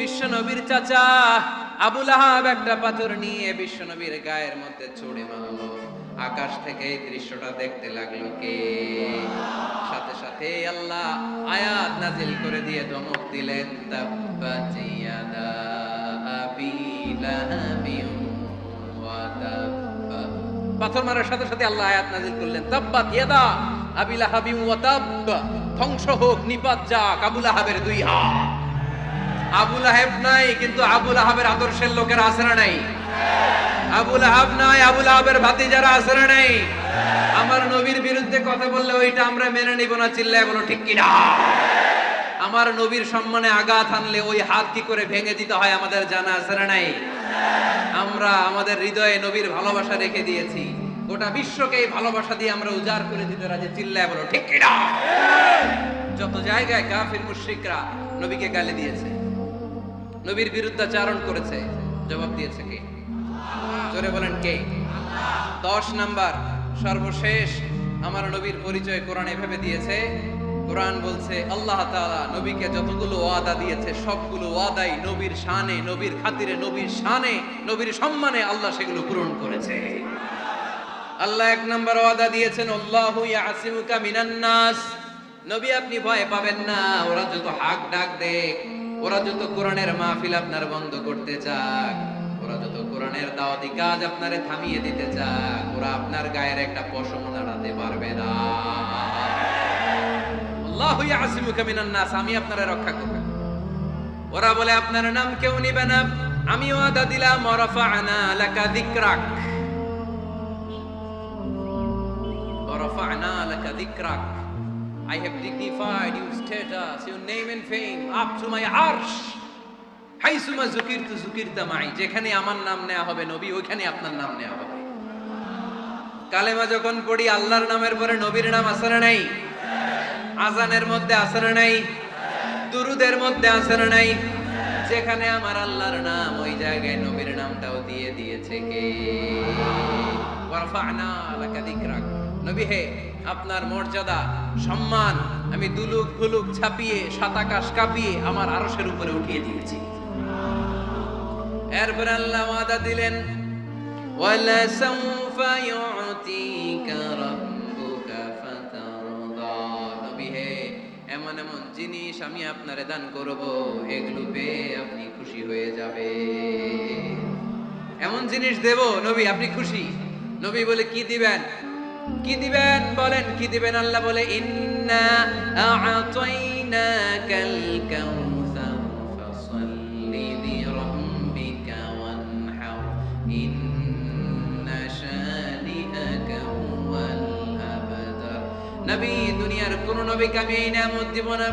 বিশ্ব নবীর চাচা আবুল আহাব একটা পাথর নিয়ে বিশ্ব নবীর গায়ের মধ্যে ছুড়ে মারলো আকাশ থেকে এই দৃশ্যটা দেখতে লাগল কে সাথে সাথে আল্লাহ আয়াত নাজিল করে দিয়ে ধমক দিলেন তাব্বা। পাথর মারার সাথে সাথে আল্লাহ আয়াত নাজিল করলেন, তাব্বাত ইয়াদা আবি লাহাবিন ওয়া তাব্বা। ধ্বংস হোক, নিপাত যাক, আবুল আহাবের দুই হাত আবুল আহেব নাই, কিন্তু আবুল আহাবের আদর্শের লোকেরা না নাই? আবুল আহাব নাই আবুল আহাবের ভাতি যারা না নাই? আমার নবীর বিরুদ্ধে কথা বললে ওইটা আমরা মেনে নিব না, চিল্লায় বলো ঠিক কিনা? আমার নবীর সম্মানে আঘাত আনলে ওই হাত কি করে ভেঙে দিতে হয় আমাদের জানা না নাই? আমরা আমাদের হৃদয়ে নবীর ভালোবাসা রেখে দিয়েছি। গোটা বিশ্বকে এই ভালোবাসা দিয়ে আমরা উজাড় করে দিতে রাজি, চিল্লায় বলো ঠিক কিনা? যত জায়গায় কাফির মুশরিকরা নবীকে গালি দিয়েছে। নবীর বিরুদ্ধাচারণ করেছে। জবাব দিয়েছে কে? জোরে বলেন কে? দশ নাম্বার, সর্বশেষ আমার নবীর পরিচয় কোরআন এভাবে দিয়েছে। কোরআন বলছে, আল্লাহ তাআলা নবীকে যতগুলো ওয়াদা দিয়েছে, সবগুলো ওয়াদাই নবীর শানে, নবীর খাতিরে, নবীর শানে, নবীর সম্মানে আল্লাহ সেগুলো পূরণ করেছে। আল্লাহ এক নম্বর ওয়াদা দিয়েছেন, আল্লাহু ইয়াসিমুকা মিনান নাস। নবী আপনি ভয় পাবেন না, ওরা যত হাক ডাক দেখ। ওরা যত কোরআনের মাহফিল আপনার বন্ধ করতে চাক, ওরা যত কোরআনের দাওয়াতি কাজ আপনারে থামিয়ে দিতে চাক, ওরা আপনার গায়ের একটা পশম দাঁড়াতে পারবে না। আমি আপনারা রক্ষা ওরা বলে, আপনার নাম কেউ না দিলাম I have dignified your status, your name and fame up to my arsh. হাইসুমা জুকিরতু জুকিরতা মাই যেখানে আমার নাম নেওয়া হবে নবী ওইখানে আপনার নাম নেওয়া হবে। কালেমা যখন পড়ি আল্লাহর নামের পরে নবীর নাম আসরে নাই আজানের মধ্যে আসরে নাই দুরুদের মধ্যে আসরে নাই যেখানে আমার আল্লাহর নাম ওই জায়গায় নবীর নামটাও দিয়ে দিয়েছে কে? নবী হে আপনার মর্যাদা, সম্মান আমি দুলুক ফুলুক ছাপিয়ে, সাতাকাশ কাঁপিয়ে আমার আরসের উপরে উঠিয়ে দিয়েছি। এরপর আল্লাহ ওয়াদা দিলেন হে, এমন এমন জিনিস আমি আপনারে দান করব, এগুলো পেয়ে আপনি খুশি হয়ে যাবে। এমন জিনিস দেব, নবী, আপনি খুশি? নবী বলে, কি দিবেন? কি দিবেন বলেন, কি দিবেন আল্লাহ বলে দুনিয়ার কোন দিব না।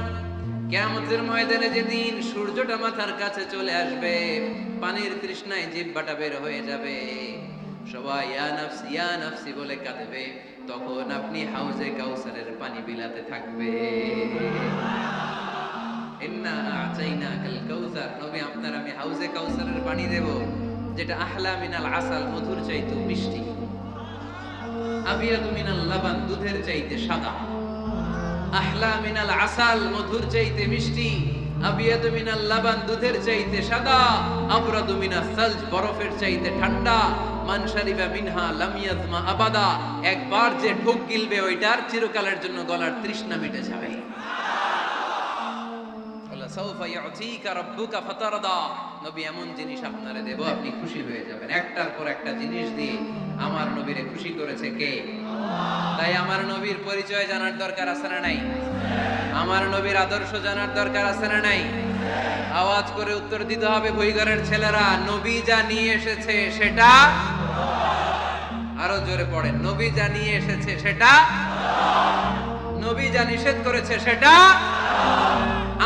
ময়দানে যেদিন সূর্যটা মাথার কাছে চলে আসবে, পানির তৃষ্ণায় জিব্বাটা বের হয়ে যাবে। সবাই, ইয়া নাফসি ইয়া নাফসি বলে কাঁদবে। তখন আপনি হাউজে কাউসারের পানি বিলাতে থাকবে। ইন্না আতাইনাকাল কাউসার নবী, আপনার আমি হাউজে কাউসারের পানি দেব, যেটা আহলা মিনাল আসাল, মধুর চাইতে মিষ্টি। আবিয়াদু লাবান, দুধের চাইতে সাদা। আহলা মিনাল আসাল, মধুর চাইতে মিষ্টি। একবার যে গিলবে ওইটার চিরকালের জন্য গলার তৃষ্ণা মিটে যাবে। নবী এমন জিনিস আপনারে দেব, আপনি খুশি হয়ে যাবেন। একটার পর একটা জিনিস দিয়ে আমার নবীরে খুশি করেছে কে? তাই আমার নবীর পরিচয় জানার দরকার আছে না নাই? আমার নবীর আদর্শ জানার দরকার আছে না নাই? আওয়াজ করে উত্তর দিতে হবে ভুইগরের ছেলেরা, নবী যা নিয়ে এসেছে সেটা আরও জোরে পড়েন, নবী যা নিয়ে এসেছে সেটা, নবী যা নিষেধ করেছে সেটা,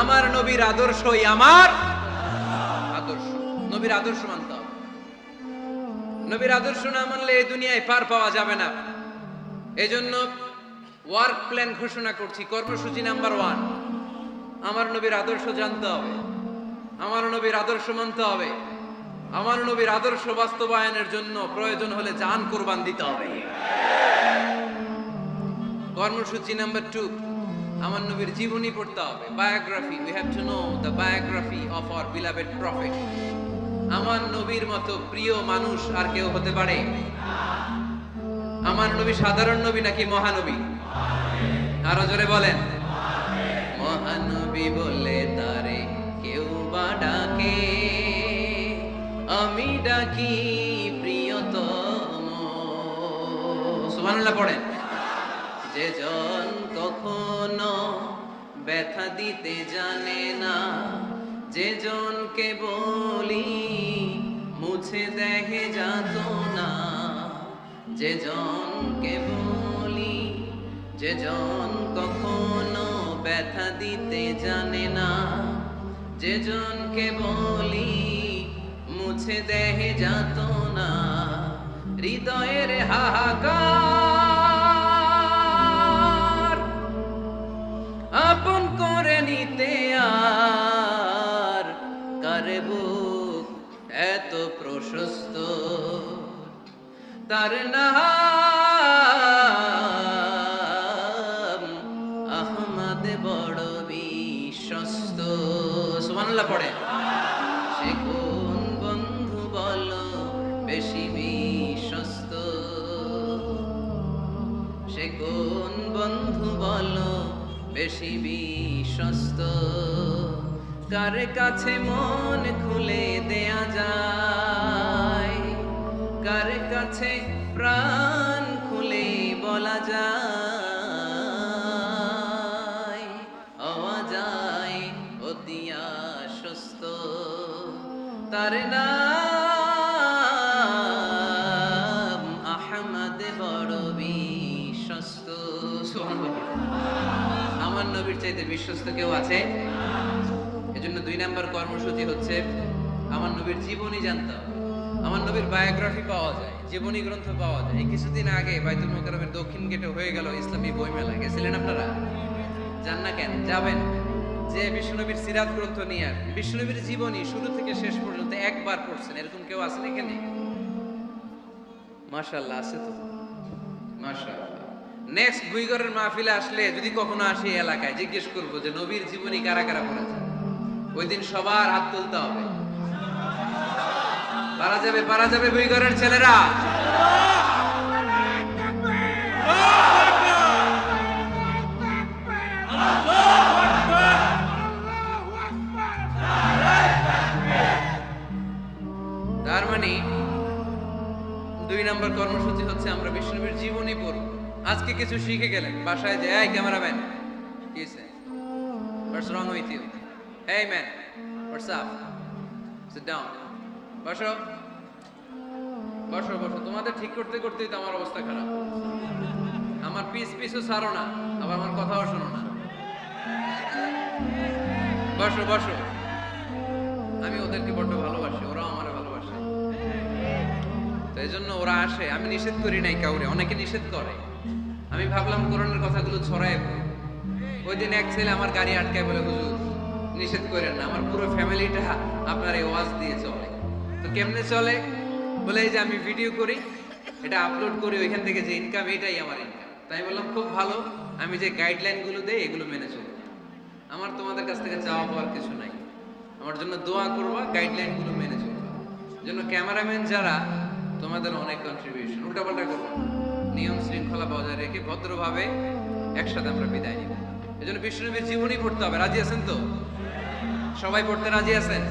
আমার নবীর আদর্শই আমার আদর্শ। নবীর আদর্শ মানতে হবে। নবীর আদর্শ না মানলে এই দুনিয়ায় পার পাওয়া যাবে না। এজন্য ওয়ার্ক প্ল্যান ঘোষণা করছি, কর্মসূচি নাম্বার ওয়ান আমার নবীর আদর্শ জানতে হবে, আমার নবীর আদর্শ মানতে হবে, আমার নবীর আদর্শ বাস্তবায়নের জন্য প্রয়োজন হলে জান কোরবান দিতে হবে। কর্মসূচি নাম্বার টু আমার নবীর জীবনী পড়তে হবে biography we have to know the biography of our beloved prophet আমার নবীর মতো প্রিয় মানুষ আর কেউ হতে পারে? আমার নবী সাধারণ নবী নাকি মহানবী? আরও জোরে বলেন। মহানবী বলে তারে কেউ বা ডাকে, আমি ডাকি প্রিয়তম। সুবহানাল্লাহ পড়েন। যে জন কখনো ব্যথা দিতে জানে না, যে জনকে বলি মুছে দেখে যাত না যে জনকে বলি যে জন কখনো ব্যথা দিতে জানে না। যে জনকে বলি, মুছে দেহে যাত না হৃদয়ের হাহাকার তার নাম আহমদ বড় বিশ্বস্ত। সুবহানাল্লাহ পড়ে। সে কোন বন্ধু বলো বেশি বিশ্বস্ত? সে কোন বন্ধু বলো বেশি বিশ্বস্ত? কার কাছে মন খুলে দেয়া যায়? কার কাছে প্রাণ খুলে বলা যায়? যায় অতি আশ্বস্ত। তার নাম আহমদ বড় বিশ্বস্ত। আমার নবীর চাইতে বিশ্বস্ত কেউ আছে? এজন্য দুই নাম্বার কর্মসূচি হচ্ছে, আমার নবীর জীবনী জানতে হবে। আমার নবীর বায়োগ্রাফি পাওয়া যায়, জীবনী গ্রন্থ পাওয়া যায়। কিছুদিন আগে বাইতুল মোকাররমের দক্ষিণ গেটে হয়ে গেল ইসলামী বইমেলা। গেছিলেন আপনারা? যান না কেন? যাবেন। যে বিষ্ণুনবীর সিরাত গ্রন্থ নিয়ে আসবেন। বিষ্ণুনবীর জীবনী শুরু থেকে শেষ পর্যন্ত একবার পড়ছেন। এরকম কেউ আছেন এখানে? মাশাআল্লাহ, আছে তো। মাশাআল্লাহ। নেক্সট বুইগরের মাহফিলে আসলে যদি কখনো আসি এলাকায়, জিজ্ঞেস করব যে নবীর জীবনী কারা কারা পড়েছে ওই দিন সবার হাত তুলতে হবে। পারা যাবে পারা যাবে বুইগরের ছেলেরা। তার মানে দুই নম্বর কর্মসূচি হচ্ছে আমরা বিষ্ণুবীর জীবনী পড়ব। আজকে কিছু শিখে গেলেন। বাসায় যে, এই ক্যামেরাম্যান, কি what's wrong with you hey man what's up sit down বসো। বসো বসো। তোমাদের ঠিক করতে করতেই তো আমার অবস্থা খারাপ। আমার পিস পিসও ছাড়ো না, আবার আমার কথাও শোনো না। বসো বসো। আমি ওদেরকে বড্ড ভালোবাসি, ওরাও আমার ভালোবাসে। তাই জন্য ওরা আসে। আমি নিষেধ করি নাই কাউরে, অনেকে নিষেধ করে। আমি ভাবলাম কোরআনের কথাগুলো ছড়ায় ওই দিন এক ছেলে আমার গাড়ি আটকায় বলে, হুজুর, নিষেধ করেন না। আমার পুরো ফ্যামিলিটা আপনার এই ওয়াজ দিয়ে চলে তো কেমনে চলে? বলে এই যে আমি ভিডিও করি, এটা আপলোড করি, ওইখান থেকে যে ইনকাম এটাই আমার ইনকাম তাই বললাম, খুব ভালো, আমি যে গাইডলাইনগুলো দেই, এগুলো মেনে চলবো। আমার তোমাদের কাছ থেকে চাওয়া পাওয়ার কিছু নাই। আমার জন্য দোয়া করবা গাইডলাইনগুলো মেনে চলবা। জন্য ক্যামেরাম্যান যারা, তোমাদের অনেক কন্ট্রিবিউশন উল্টাপাল্টা করব নিয়ম শৃঙ্খলা বজায় রেখে ভদ্রভাবে একসাথে আমরা বিদায় নিব। জন্য বিষ্ণুনবীর জীবনী পড়তে হবে। রাজি আছেন তো? সবাই পড়তে রাজি আছেন?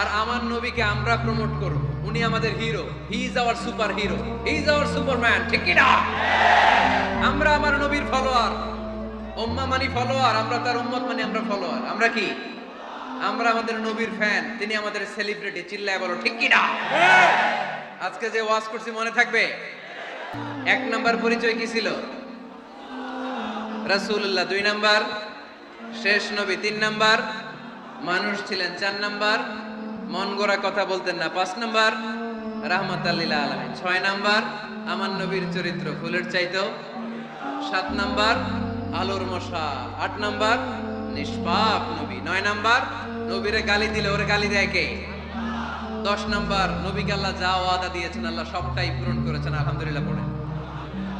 আর আমার নবীকে আমরা প্রমোট করব। উনি আমাদের hero he is our super hero he is our superman ঠিক কি না আমরা আমার নবীর ফলোয়ার উম্মা মানি ফলোয়ার আমরা তার উম্মত মানি, আমরা ফলোয়ার আমরা কি? আমরা আমাদের নবীর ফ্যান তিনি আমাদের সেলিব্রিটি চিল্লায় বলো, ঠিক কি না আজকে যে ওয়াজ করছি, মনে থাকবে? এক নাম্বার পরিচয় কি ছিল? রাসূলুল্লাহ দুই নাম্বার। শেষ নবী তিন নাম্বার। মানুষ ছিলেন চার নাম্বার। মন গড়া কথা বলতেন না। পাঁচ নাম্বার রাহমাত আলামিন। ছয় নাম্বার, আমার নবীর চরিত্র ফুলের চাইতেও। সাত নাম্বার, আলোর মশা। আট নাম্বার, নিষ্পাপ নবী। নয় নাম্বার, নবীরে গালি দিলে ওরে গালি দেয় কে? দশ নাম্বার, নবীকে আল্লাহ যা ওয়াদা দিয়েছেন, আল্লাহ সবটাই পূরণ করেছেন, আলহামদুলিল্লাহ পড়ে।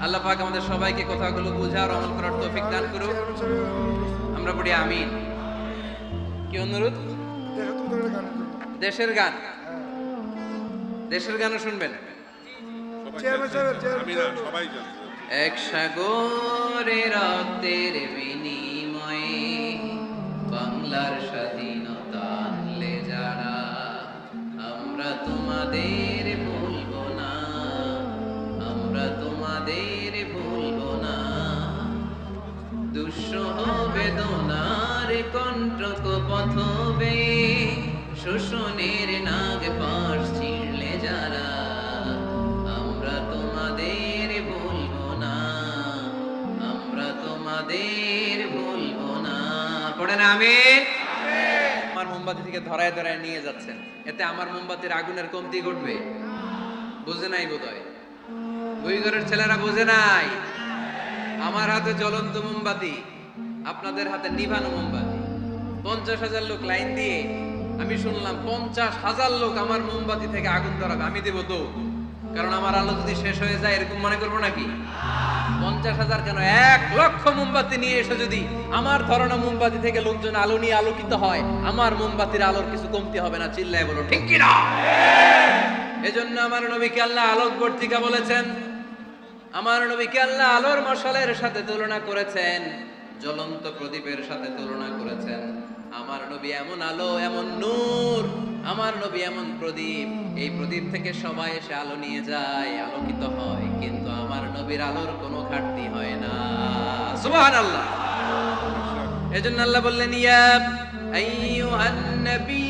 আল্লাহ পাক আমাদের সবাইকে কথাগুলো বোঝার আমল করার তৌফিক দান করুক। আমরা পড়ি আমিন। কি অনুরোধ? দেশের গান। দেশের গানও শুনবেন? এক সাগরে রক্তের বিনিময়ে বাংলার স্বাধীনতা আনলে যারা আমরা তোমাদের ভুলবো না আমরা তোমাদের ভুলবো না। দুঃসহ বেদনার কণ্টক পথবে। শোষণের নাগ পাশ ছিঁড়লে যারা, আমরা তোমাদের ভুলবো না, আমরা তোমাদের ভুলবো না। পড়ে না আমি? আমার মোমবাতি থেকে ধরায় ধরায় নিয়ে যাচ্ছেন। এতে আমার মোমবাতির আগুনের কমতি ঘটবে। বুঝে নাই দুই ঘরের ছেলেরা বুঝে নাই? আমার হাতে জ্বলন্ত মোমবাতি, আপনাদের হাতে নিভানো মোমবাতি। পঞ্চাশ হাজার লোক লাইন দিয়ে আমি শুনলাম পঞ্চাশ হাজার লোক আমার মোমবাতি থেকে আগুন ধরাবে, আমি দেবো তো। কারণ আমার আলো যদি শেষ হয়ে যায়, এরকম মনে করব নাকি? পঞ্চাশ হাজার কেন? এক লক্ষ মোমবাতি নিয়ে এসে যদি আমার ধরনা মোমবাতি থেকে লোকজন আলো নিয়ে আলোকিত হয়, আমার মোমবাতির আলোর কিছু কমতি হবে না, চিল্লায় বলো ঠিক কিনা? এজন্য আমার নবীকে আল্লাহ আলোক বর্তিকা বলেছেন, আমার নবীকে আল্লাহ আলোর মশালের সাথে তুলনা করেছেন, জ্বলন্ত প্রদীপের সাথে তুলনা করেছেন। আমার নবী এমন আলো, এমন নূর, আমার নবী এমন প্রদীপ। এই প্রদীপ থেকে সবাই এসে আলো নিয়ে যায়, আলোকিত হয়। কিন্তু আমার নবীর আলোর কোনো ঘাটতি হয় না। সুবহানাল্লাহ। এজন্য আল্লাহ বললেন, ইয়া আইয়ুহান নাবিয়্যু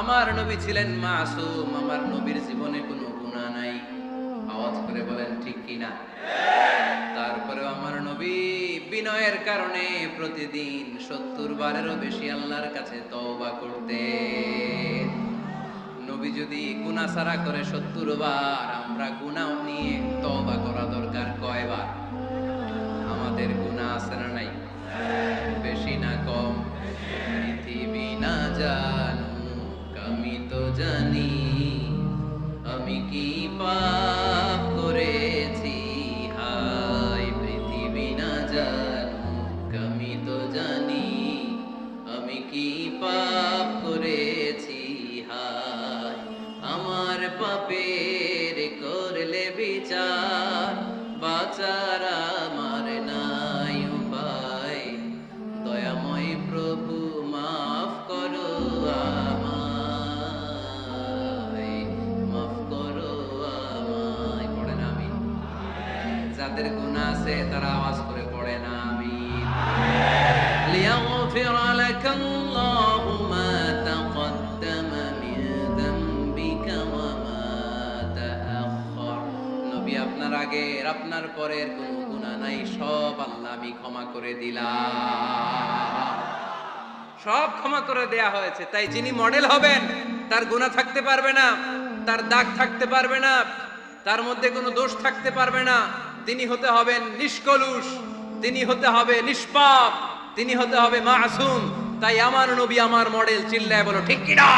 আমার নবী ছিলেন মাসুম, আমার নবীর জীবনে কোনো গুনাহ নাই। আওয়াজ করে বলেন, ঠিক কিনা তারপরেও আমার নবী বিনয়ের কারণে প্রতিদিন সত্তর বারেরও বেশি আল্লাহর কাছে তওবা করতে। নবী যদি গুনা সারা করে সত্তর বার, আমরা গুনা নিয়ে তওবা করা দরকার কয়বার? আমাদের গুনাহ আছে না নাই? বেশি না কম? পৃথিবী না তো জানি আমি কি পাপ যাদের গুণা আছে, তারা আওয়াজ করে পড়ে না আমি লিয়াগফির লাকাল্লাহু মা তাকদ্দাম মিন আপনার আগে আপনার পরের কোন গুণা নাই, সব আল্লাহ আমি ক্ষমা করে দিলাম। সব ক্ষমা করে দেয়া হয়েছে, তাই যিনি মডেল হবেন, তার গুণা থাকতে পারবে না, তার দাগ থাকতে পারবে না, তার মধ্যে কোনো দোষ থাকতে পারবে না। তিনি হতে হবেন নিষ্কলুষ, তিনি হতে হবে নিষ্পাপ, তিনি হতে হবে মাসুম। তাই আমার নবী আমার মডেল চিল্লায় বলো, ঠিক কিনা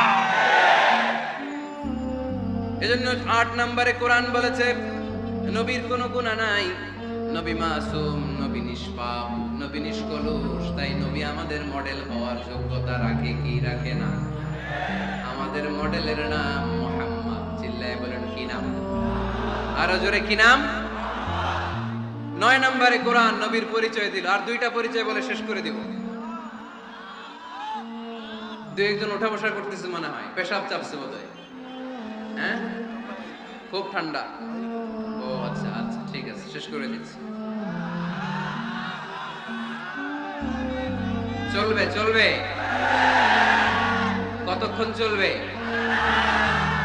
এজন্য আট নম্বরে কোরআন বলেছে, নবীর কোনো গুণা নাই। নবী মাসুম, নবী নিষ্পাপ, নবী নিষ্কলুষ। তাই নবী আমাদের মডেল হওয়ার যোগ্যতা রাখে কি রাখে না? আমাদের মডেলের নাম মোহাম্মদ। চিল্লায় বলেন, কি নাম? আরও জোরে কি নাম? নয় নম্বরে কোরআন নবীর পরিচয় দিল। আর দুইটা পরিচয় বলে শেষ করে দিব। দু একজন ওঠা বসা করতেছে মনে হয়। পেশাব চাপছে বোধ হয়? হ্যাঁ খুব ঠান্ডা। ও আচ্ছা আচ্ছা ঠিক আছে, শেষ করে দিচ্ছি। চলবে চলবে। কতক্ষণ চলবে?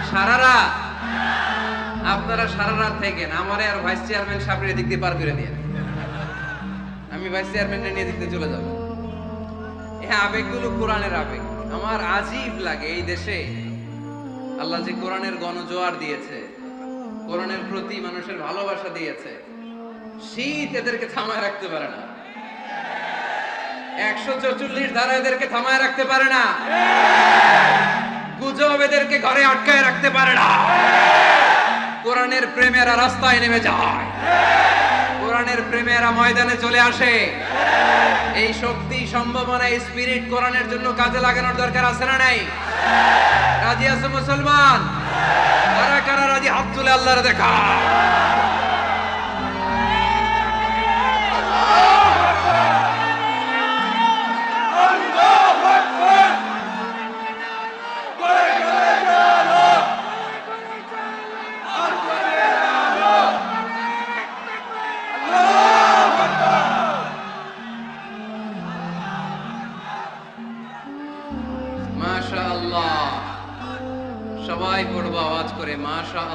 সারা রাত আপনারা সারা রাত থাকেন, আমারে আর ভাইস চেয়ারম্যান সাহেবের দিক দিয়ে পার করে দিয়ে। আমি ভাইস চেয়ারম্যানের নিয়ে দিকতে চলে যাব। এই আবেগগুলো কোরআনের আবেগ। আমার আজীব লাগে এই দেশে। আল্লাহ যে কোরআনের গণজোয়ার দিয়েছে, কোরআনের প্রতি মানুষের ভালোবাসা দিয়েছে, শীত এদেরকে থামায় রাখতে পারে না। একশো চৌচল্লিশ ধারা এদেরকে থামায় রাখতে পারে না। গুজব এদেরকে ঘরে আটকায় রাখতে পারে না। কোরআনের প্রেমেরা রাস্তায় নেমে যায়। কোরআনের প্রেমেরা ময়দানে চলে আসে। এই শক্তি, সম্ভাবনা স্পিরিট কোরআনের জন্য কাজে লাগানোর দরকার আছে না নাই? রাজি আছে মুসলমান? কারা কারা রাজি? হাত তুলে আল্লাহর দেখা মাশা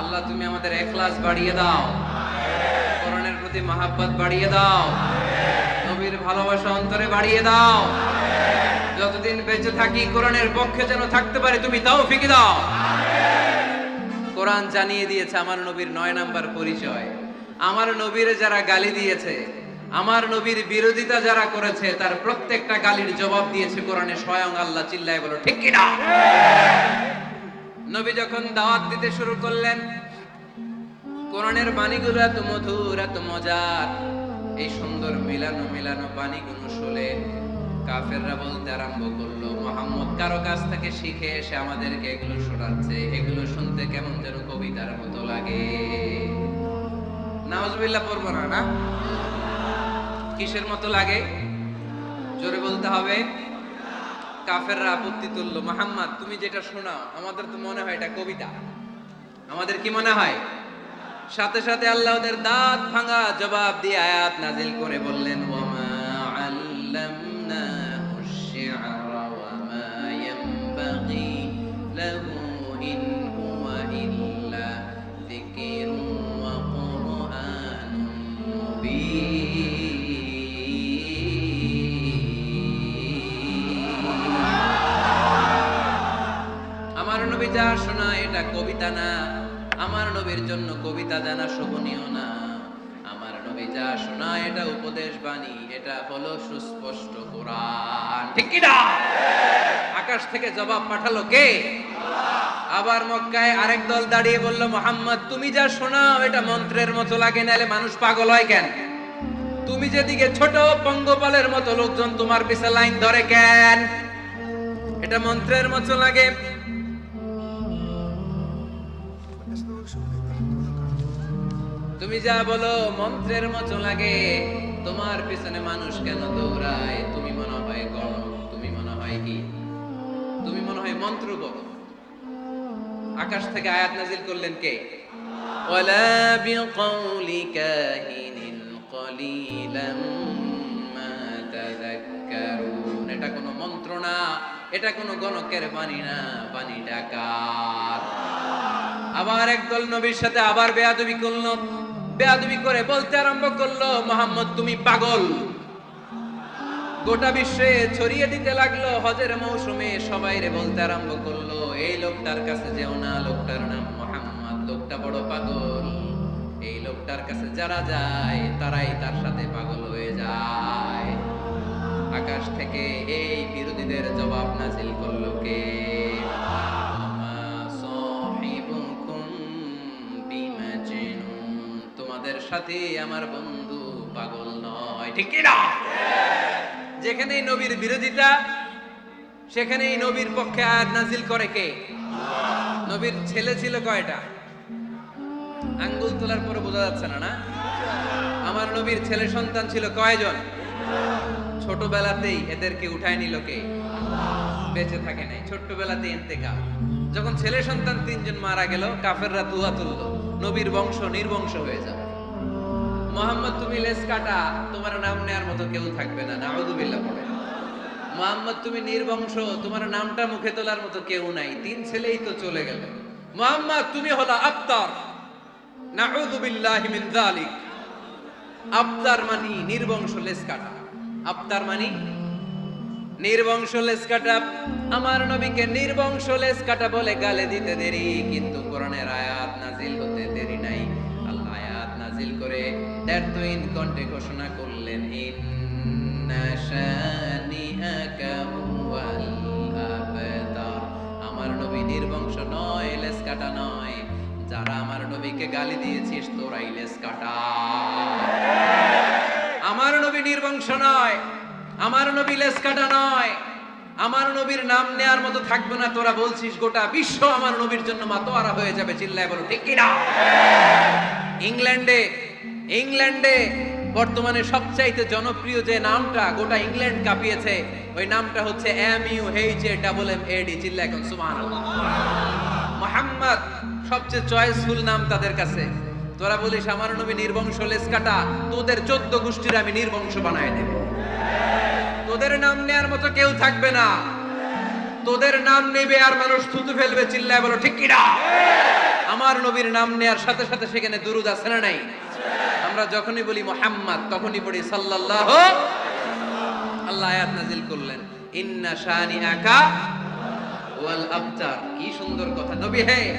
আল্লাহ, তুমি আমাদের এখলাস বাড়িয়ে দাও। কোরআনের প্রতি মাহাব্বত বাড়িয়ে দাও। নবীর ভালোবাসা অন্তরে বাড়িয়ে দাও। যতদিন বেঁচে থাকি, কোরআনের পক্ষে যেন থাকতে পারে, তুমি তাও ফিকে দাও। কোরআন জানিয়ে দিয়েছে আমার নবীর নয় নাম্বার পরিচয়। আমার নবীরে যারা গালি দিয়েছে, আমার নবীর বিরোধিতা যারা করেছে, তার প্রত্যেকটা গালির জবাব দিয়েছে কোরআনে, স্বয়ং আল্লাহ চিল্লায় বলো, ঠিক কিনা নবী যখন দাওয়াত দিতে শুরু করলেন, কোরআনের বাণীগুলো এত মধুর, এত মজার। এই সুন্দর মিলানো মিলানো বাণীগুলো শুনে কাফেররা বলতে আরম্ভ করল, মোহাম্মদ কারও কাছ থেকে শিখে এসে আমাদেরকে এগুলো শোনাচ্ছে। এগুলো শুনতে কেমন যেন কবিতার মতো লাগে। নাউজুবিল্লাহ পড়ব না না? কিসের মতো লাগে? জোরে বলতে হবে। কাফেররা আপত্তি তুললো, মোহাম্মদ, তুমি যেটা শোনাও, আমাদের তো মনে হয় এটা কবিতা। আমাদের কি মনে হয়? সাথে সাথে আল্লাহ ওদের দাঁত ভাঙা জবাব দিয়ে আয়াত নাজিল করে বললেন ওমা আল্লামনাহু যা শোনা, এটা কবিতা না। আমার নবীর জন্য কবিতা জানা শোভনীয় না। আমার নবী যা শোনা, এটা উপদেশ বাণী, এটা হলো সুস্পষ্ট কোরআন। ঠিক কি না? আকাশ থেকে জবাব পাঠালো কে? আবার মক্কায় আরেক দল দাঁড়িয়ে বলল, মোহাম্মদ, তুমি যা শোনাও, এটা মন্ত্রের মতো লাগে, নাহলে মানুষ পাগল হয় কেন? তুমি যেদিকে ছোট, পঙ্গপালের মতো লোকজন তোমার পিছে লাইন ধরে কেন? এটা মন্ত্রের মতো লাগে। তুমি যা বলো, মন্ত্রের মতো লাগে। তোমার পিছনে মানুষ কেন দৌড়ায়? তুমি মনে হয় গণ, তুমি মনে হয় কি? তুমি মনে হয় মন্ত্র বলো। আকাশ থেকে আয়াত নাজিল করলেন কে? এটা কোনো মন্ত্র না, এটা কোনো গণকের বাণী না, বাণী ডাকার আবার একদল নবীর সাথে আবার বেয়াদবি করল। বেয়াদবি করে বলতে আরম্ভ করল, মোহাম্মদ, তুমি পাগল। গোটা বিশ্বে ছড়িয়ে দিতে লাগল, হজের মৌসুমে সবাই রে বলতে আরম্ভ করল, এই লোকটার কাছে যেও না, লোকটার নাম মোহাম্মদ, লোকটা বড় পাগল। এই লোকটার কাছে যারা যায়, তারাই তার সাথে পাগল হয়ে যায়। আকাশ থেকে এই বিরোধীদের জবাব নাজিল করল কে? সাথে আমার বন্ধু পাগল নয়। ঠিক না? যেখানেই নবীর বিরোধিতা, সেখানেই নবীর পক্ষে আয়াত নাজিল করে কে? নবীর ছেলে ছিল কয়টা? আঙ্গুল তোলার পরে বোঝা যাচ্ছে না না? আমার নবীর ছেলে সন্তান ছিল কয়জন? ছোটবেলাতেই এদেরকে উঠায় নিল কে? বেঁচে থাকে নাই ছোট্টবেলাতে ইন্তেকাল। যখন ছেলে সন্তান তিনজন মারা গেল, কাফেররা দুয়া তুললো। নবীর বংশ নির্বংশ হয়ে যাবে। মোহাম্মদ তুমি লেস কাটা, তোমার নাম নেয়ার মতো কেউ থাকবে না নাউদুবিল্লাহ পড়ে। মোহাম্মদ তুমি নির্বংশ, তোমার নামটা মুখে তোলার মতো কেউ নাই, তিন ছেলেই তো চলে গেল। মোহাম্মদ তুমি হলো আফতার নাউদুবিল্লাহি মিন যালিক। আফতার মানি নির্বংশ লেস কাটা। আফতার মানি নির্বংশ লেস কাটা। আমার নবীকে নির্বংশ লেস কাটা বলে গালে দিতে দেরি, কিন্তু কোরআনের আয়াত নাজিল হতে দেরি নাই। আল্লাহ আয়াত নাজিল করে দ্যার্তুইন কণ্ঠে ঘোষণা করলেন আমার নবী নির্বংশ নয় লেস কাটা নয়। যারা আমার নবীকে গালি দিয়েছিস, তোরাই লেস কাটা আমার নবী নির্বংশ নয়, আমার নবী লেস কাটা নয়। আমার নবীর নাম নেয়ার মতো থাকবে না, তোরা বলছিস গোটা বিশ্ব আমার নবীর জন্য মাতোয়ারা হয়ে যাবে, চিল্লায় বলো, ঠিক কিনা? ইংল্যান্ডে ইংল্যান্ডে বর্তমানে সবচাইতে জনপ্রিয় যে নামটা, গোটা ইংল্যান্ড কাঁপিয়েছে, ওই নামটা হচ্ছে M U H A double M E D চিল্লা এখন, সুবহানাল্লাহ। মোহাম্মদ, সবচেয়ে চয়েসফুল নাম তাদের কাছে। তোরা বলিস, আমার নবী নির্বংশ লেস কাটা তোদের চোদ্দ গোষ্ঠীর আমি নির্বংশ বানায় দেব। তোদের নাম নেয়ার মতো কেউ থাকবে না। তোদের নাম নেবে আর মানুষ থুতু ফেলবে, চিল্লায় বলো, ঠিক কিনা? আমার নবীর নাম নেয়ার সাথে সাথে সেখানে দুরুদ আছে না নাই? আমরা যখনই বলি মোহাম্মদ, তখনই পড়ি সাল্লাল্লাহ আল্লাহ আয়াত নাজিল করলেন। ইন্না শানি আকা ওয়াল আবতার। কি সুন্দর কথা। নবী হে,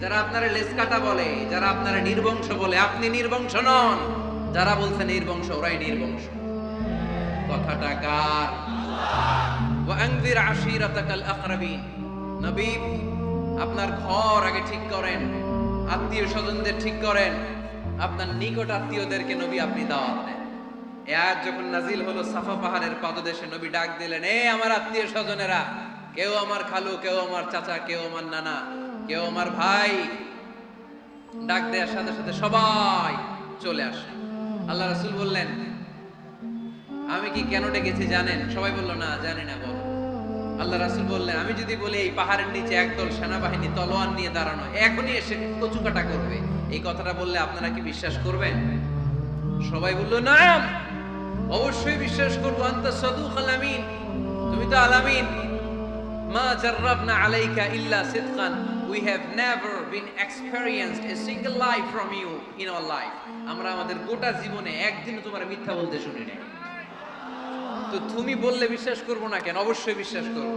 যারা আপনারা লেস কাটা বলে, যারা আপনারা নির্বংশ বলে, আপনি নির্বংশ নন। যারা বলছে নির্বংশ, ওরাই নির্বংশ। কথাটা কার? ওয়া আনজির আশিরাতাকাল আকরাবিন। নবী আপনার ঘর আগে ঠিক করেন, আত্মীয় স্বজনদের ঠিক করেন, আপনার নিকট আত্মীয়দেরকে নবী আপনি দাওয়াত দেন। এ যখন নাজিল হলো, সাফা পাহাড়ের পাদদেশে নবী ডাক দিলেন, এ আমার আত্মীয় স্বজনেরা, কেউ আমার খালু, কেউ আমার চাচা, কেউ আমার নানা, কেউ আমার ভাই। ডাক দেওয়ার সাথে সাথে সবাই চলে আসে। আল্লাহ রাসূল বললেন, আমি কি কেন ডেকেছি জানেন? সবাই বলল, না, জানি না বল। আল্লাহ রাসূল বললেন, আমি যদি বলি এই পাহাড়ের নিচে একদল সেনাবাহিনী তলোয়ার নিয়ে দাঁড়ানো এখনই এসে কচুকাটা করবে। এই কথাটা বললে আপনারা কি বিশ্বাস করবেন? সবাই বলল না অবশ্যই বিশ্বাস করব আলামিন তুমি তো আলামিন মা জাররাবনা আলাইকা ইল্লা সিদকান, we have never been experienced a single lie from you in our life. আমরা আমাদের গোটা জীবনে একদিনও তোমার মিথ্যা বলতে শুনি নাই তো তুমি বললে বিশ্বাস করব না কেন? অবশ্যই বিশ্বাস করব।